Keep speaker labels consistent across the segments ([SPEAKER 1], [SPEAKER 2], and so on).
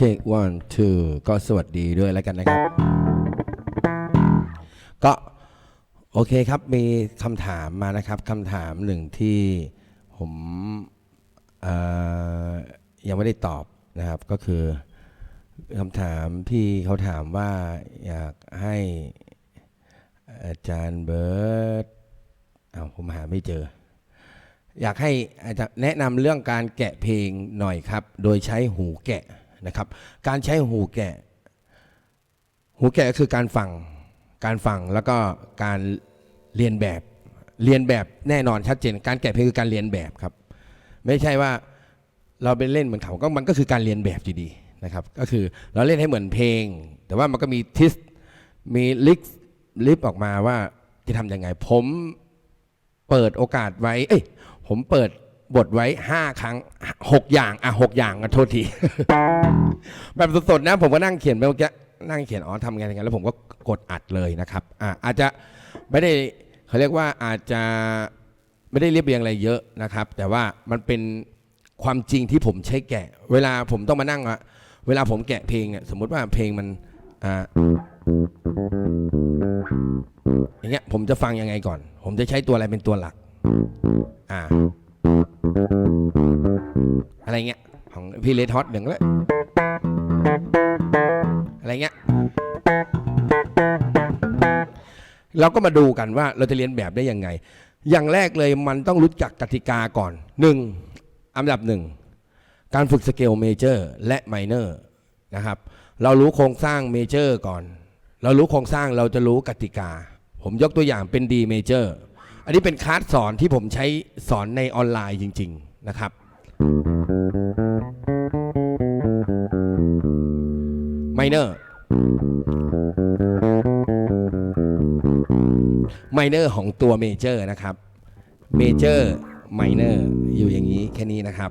[SPEAKER 1] ช็ค one two ก็สวัสดีด้วยแล้วกันนะครับ ก็โอเคครับมีคำถามมานะครับคำถามหนึ่งที่ผมยังไม่ได้ตอบนะครับ ก็คือคำถามที่เขาถามว่าอยากให้อาจารย์เบิร์ตเอาผมหาไม่เจอ อยากให้อาจารย์แนะนำเรื่องการแกะเพลงหน่อยครับ โดยใช้หูแกะ นะครับ การใช้หูแกะ หูแกะก็คือการฟัง การฟังแล้วก็การเรียนแบบ เรียนแบบแน่นอนชัดเจน การแกะเพลงคือการเรียนแบบครับ ไม่ใช่ว่าเราไปเล่นเหมือนเขาก็มันก็คือการเรียนแบบอยู่ดีนะครับ ก็คือเราเล่นให้เหมือนเพลง แต่ว่ามันก็มีทิสมีลิกลิฟออกมาว่าจะทำยังไง ผมเปิดโอกาสไว้ เอ้ย ผมเปิด บทไว้ห้าครั้งหกอย่าง อะหกอย่างอะโทษที แบบสดๆนะ ผมก็นั่งเขียนไปเมื่อกี้นั่งเขียนอ๋อทำไงทำไงแล้วผมก็กดอัดเลยนะครับอะอาจจะไม่ได้เขาเรียกว่าอาจจะไม่ได้เรียบเรียงอะไรเยอะนะครับ แต่ว่ามันเป็นความจริงที่ผมใช้แกะ เวลาผมต้องมานั่งอะเวลาผมแกะเพลงเนี่ยสมมติว่าเพลงมันอ่าอย่างเงี้ยผมจะฟังยังไงก่อน ผมจะใช้ตัวอะไรเป็นตัวหลัก อ่า อะไรเงี้ยของพี่เลทฮอตหนึ่งแล้วอะไรเงี้ยเราก็มาดูกันว่าเราจะเรียนแบบได้ยังไง อย่างแรกเลยมันต้องรู้จักกติกาก่อนหนึ่งอันดับหนึ่งการฝึกสเกลเมเจอร์และไมเนอร์นะครับ เรารู้โครงสร้างเมเจอร์ก่อน เรารู้โครงสร้างเราจะรู้กติกา ผมยกตัวอย่างเป็น D major อัันนี้เป็นคลาสสอนที่ผมใช้สอนในออนไลน์จริง ๆนะครับ ไมเนอร์ ไมเนอร์ของตัวเมเจอร์นะครับ เมเจอร์ไมเนอร์อยู่อย่างนี้แค่นี้นะครับ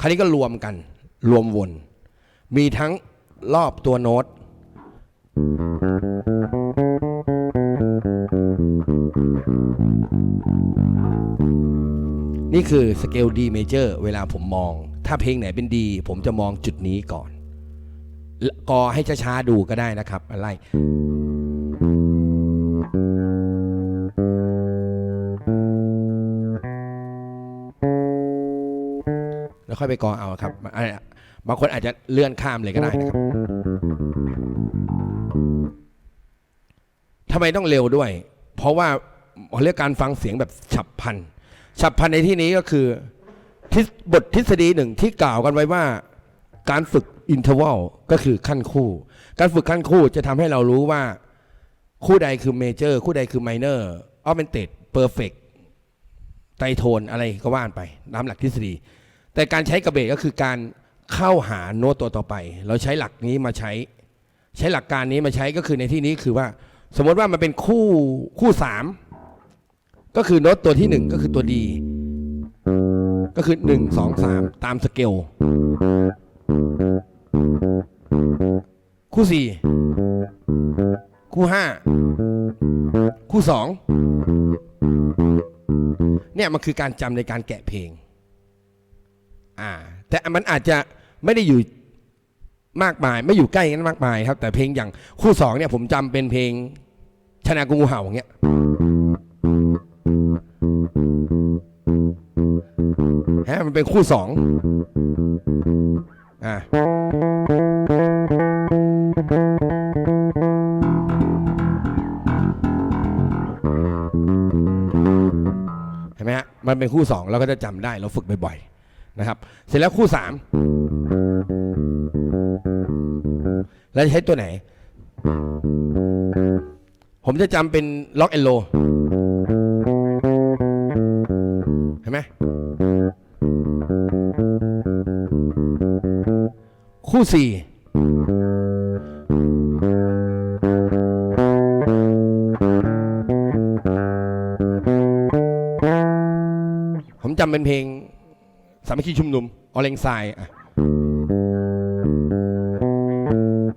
[SPEAKER 1] คราวนี้ก็รวมกัน รวมวน มีทั้งรอบตัวโน้ต นี่คือสเกล D major เวลาผมมอง ถ้าเพลงไหนเป็นดีผมจะมองจุดนี้ก่อน กอให้ช้าๆดูก็ได้นะครับ อะไร แล้วค่อยไปกอเอาครับอะบางคนอาจจะเลื่อนข้ามเลยก็ได้นะครับทำไมต้องเร็วด้วย เพราะว่าเขาเรียกการฟังเสียงแบบฉับพลัน ฉับพลันในที่นี้ก็คือบททฤษฎีหนึ่งที่กล่าวกันไว้ว่า การฝึกอินเทอร์วัลก็คือขั้นคู่ การฝึกขั้นคู่จะทำให้เรารู้ว่า คู่ใดคือเมเจอร์คู่ใดคือไมเนอร์ออเมนเต็ดเพอร์เฟกไตโทนอะไรก็ว่านไปตามหลักทฤษฎี แต่การใช้กระเบสก็คือการเข้าหาโน้ตตัวต่อไป เราใช้หลักนี้มาใช้ ใช้หลักการนี้มาใช้ก็คือในที่นี้คือว่า สมมติว่ามันเป็นคู่คู่สาม ก็คือโน้ตตัวที่หนึ่งก็คือตัวดี ก็คือหนึ่งสองสามตามสเกล คู่สี่คู่ห้าคู่สองเนี่ยมันคือการจำในการแกะเพลง อ่า แต่มันอาจจะไม่ได้อยู่มากมาย ไม่อยู่ใกล้กันมากมายครับ แต่เพลงอย่างคู่สองเนี่ยผมจำเป็นเพลงชนะกูเห่าอย่างเงี้ย เป็นคู่สองอ่าเห็นไหมฮะมันเป็นคู่สองเราก็จะจำได้เราฝึกบ่อยๆนะครับ เสร็จแล้วคู่สามแล้วใช้ตัวไหน ผมจะจำเป็นล็อกเอนโล คู่สี่ผมจำเป็นเพลงสามัคคีชุมนุมออเรนไซายอะ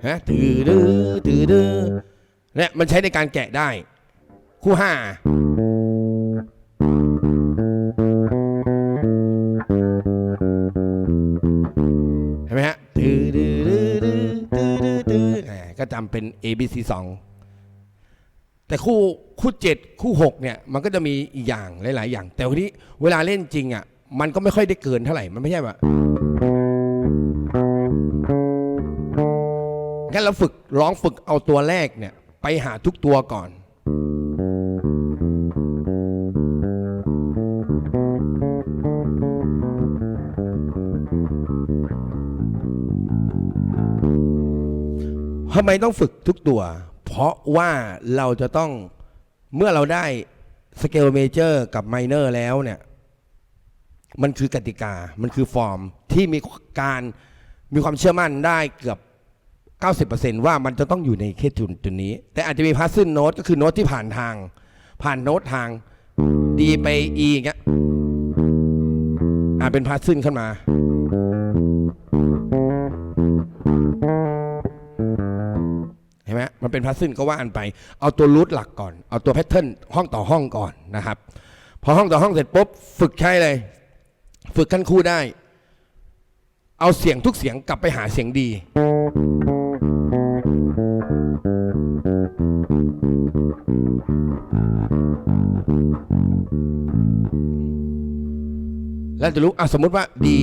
[SPEAKER 1] ฮะตือดื้อตือดื้อเนี่ยมันใช้ในการแกะได้ คู่ห้า จำเป็น A B C สองแต่คู่คู่เจ็ดคู่หกเนี่ยมันก็จะมีอีกอย่างหลาย ๆ อย่าง แต่วันนี้เวลาเล่นจริงอะมันก็ไม่ค่อยได้เกินเท่าไหร่มันไม่ใช่แบบงั้นเราฝึกร้องฝึกเอาตัวแรกเนี่ยไปหาทุกตัวก่อน ทำไมต้องฝึกทุกตัว เพราะว่าเราจะต้องเมื่อเราได้สเกลเมเจอร์กับไมเนอร์แล้วเนี่ย มันคือกติกา มันคือฟอร์มที่มีการมีความเชื่อมั่นได้เกือบ 90%ว่ามันจะต้องอยู่ในเคสจุดจุดนี้ แต่อาจจะมีพาสซึนโน้ตก็คือโน้ตที่ผ่านทาง ผ่านโน้ตทาง D ไป E อย่างเงี้ยอาจเป็นพาสซึนขึ้นมา มันเป็นพาสซึนก็ว่าอันไป เอาตัวรูทหลักก่อน เอาตัวแพทเทิร์นห้องต่อห้องก่อนนะครับ พอห้องต่อห้องเสร็จปุ๊บฝึกใช้เลย ฝึกขั้นคู่ได้ เอาเสียงทุกเสียงกลับไปหาเสียงดี แล้วจะรู้อะสมมติว่าดี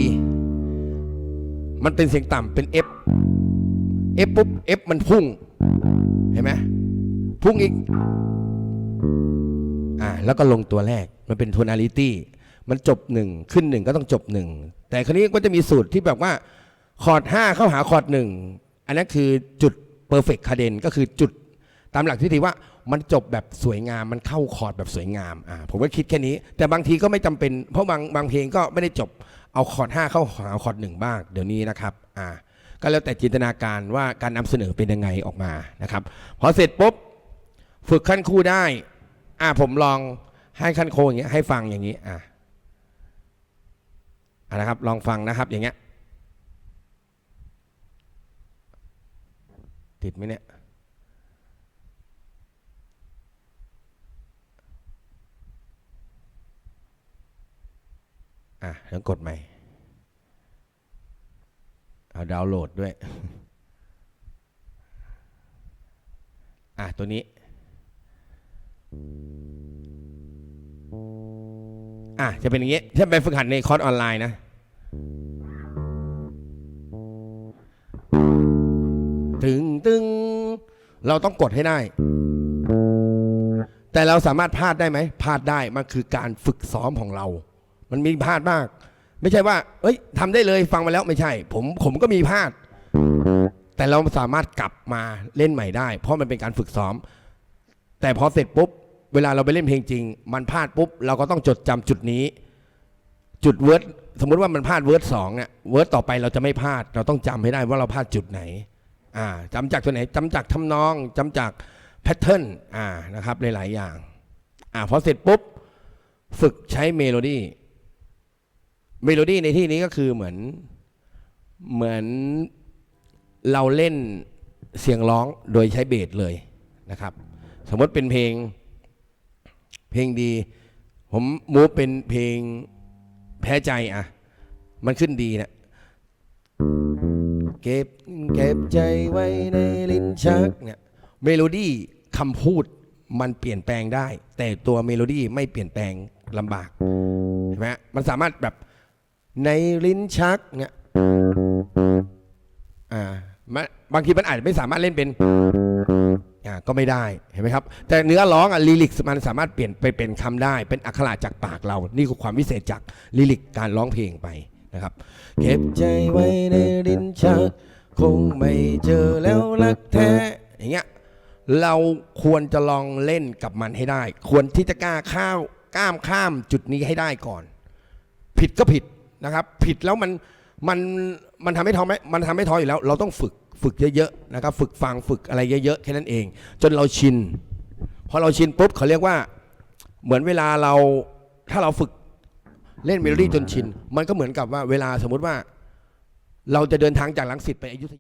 [SPEAKER 1] มันเป็นเสียงต่ำเป็น F F ปุ๊บ F มันพุ่ง เห็นไหมพุ่งอีกอ่าแล้วก็ลงตัวแรกมันเป็น tonality มันจบหนึ่งขึ้นหนึ่งก็ต้องจบหนึ่งแต่คราวนี้ก็จะมีสูตรที่แบบว่าคอร์ดห้าเข้าหาคอร์ดหนึ่งอันนั้นคือจุด perfect cadence ก็คือจุดตามหลักที่ทีว่ามันจบแบบสวยงามมันเข้าคอร์ดแบบสวยงามอ่าผมก็คิดแค่นี้ แต่บางทีก็ไม่จำเป็นเพราะบางบางเพลงก็ไม่ได้จบเอาคอร์ดห้าเข้าหาคอร์ดหนึ่งบ้างเดี๋ยวนี้นะครับอ่า ก็แล้วแต่จินตนาการว่าการนำเสนอเป็นยังไงออกมานะครับพอเสร็จปุ๊บฝึกขั้นคู่ได้อ่าผมลองให้ขั้นโคอย่างเงี้ยให้ฟังอย่างนี้อ่าอ่านะครับลองฟังนะครับอย่างเงี้ยติดไหมเนี่ยอะเดี๋ยวกดใหม่ เอาดาวน์โหลดด้วย อะ ตัวนี้ อะ จะเป็นอย่างงี้ ถ้าไปฝึกหัดในคอร์สออนไลน์นะตึงตึง เราต้องกดให้ได้ แต่เราสามารถพลาดได้ไหม พลาดได้ มันคือการฝึกซ้อมของเรา มันมีพลาดมาก ไม่ใช่ว่า เอ้ยทำได้เลยฟังมาแล้วไม่ใช่ ผมผมก็มีพลาด แต่เราสามารถกลับมาเล่นใหม่ได้ เพราะมันเป็นการฝึกซ้อม แต่พอเสร็จปุ๊บ เวลาเราไปเล่นเพลงจริง มันพลาดปุ๊บ เราก็ต้องจดจำจุดนี้ จุดเวิร์ดสมมุติว่ามันพลาดเวิร์ดสองเนี่ยเวิร์ดต่อไปเราจะไม่พลาด เราต้องจำให้ได้ว่าเราพลาดจุดไหน อ่าจำจากตัวไหนจำจากทำนองจำจากแพทเทิร์นอ่านะครับหลายๆอย่าง อ่าพอเสร็จปุ๊บ ฝึกใช้เมโลดี้ เมโลดี้ในที่นี้ก็คือเหมือนเหมือนเราเล่นเสียงร้องโดยใช้เบสเลยนะครับ สมมติเป็นเพลง เพลงดี ผมมูฟเป็นเพลงแพ้ใจอะ มันขึ้นดีนะเก็บเก็บใจไว้ในลิ้นชักเนี่ยเมโลดี้คำพูดมันเปลี่ยนแปลงได้ แต่ตัวเมโลดี้ไม่เปลี่ยนแปลงลำบากเห็นไหมมันสามารถแบบ ในลิ้นชักเนี่ยอ่ามันบางทีมันอาจจะไม่สามารถเล่นเป็นอ่าก็ไม่ได้เห็นไหมครับ แต่เนื้อร้องอะลิลิกมันสามารถเปลี่ยนไปเป็นคำได้ เป็นอักขระจากปากเรา นี่คือความวิเศษจากลิลิกการร้องเพลงไปนะครับ เก็บใจไว้ในลิ้นชัก คงไม่เจอแล้วรักแท้อย่างเงี้ยเราควรจะลองเล่นกับมันให้ได้ ควรที่จะกล้าข้าวก้ามข้ามจุดนี้ให้ได้ก่อน ผิดก็ผิด นะครับ ผิดแล้วมันมันมันทำให้ท้อไหมมันทำให้ท้ออยู่แล้ว เราต้องฝึกฝึกเยอะๆนะครับ ฝึกฟังฝึกอะไรเยอะๆแค่นั้นเอง จนเราชินพอเราชินปุ๊บเขาเรียกว่าเหมือนเวลาเราถ้าเราฝึกเล่นเมโลดี้จนชิน มันก็เหมือนกับว่าเวลาสมมุติว่า เราจะเดินทางจากลังสิตไปอยุธยา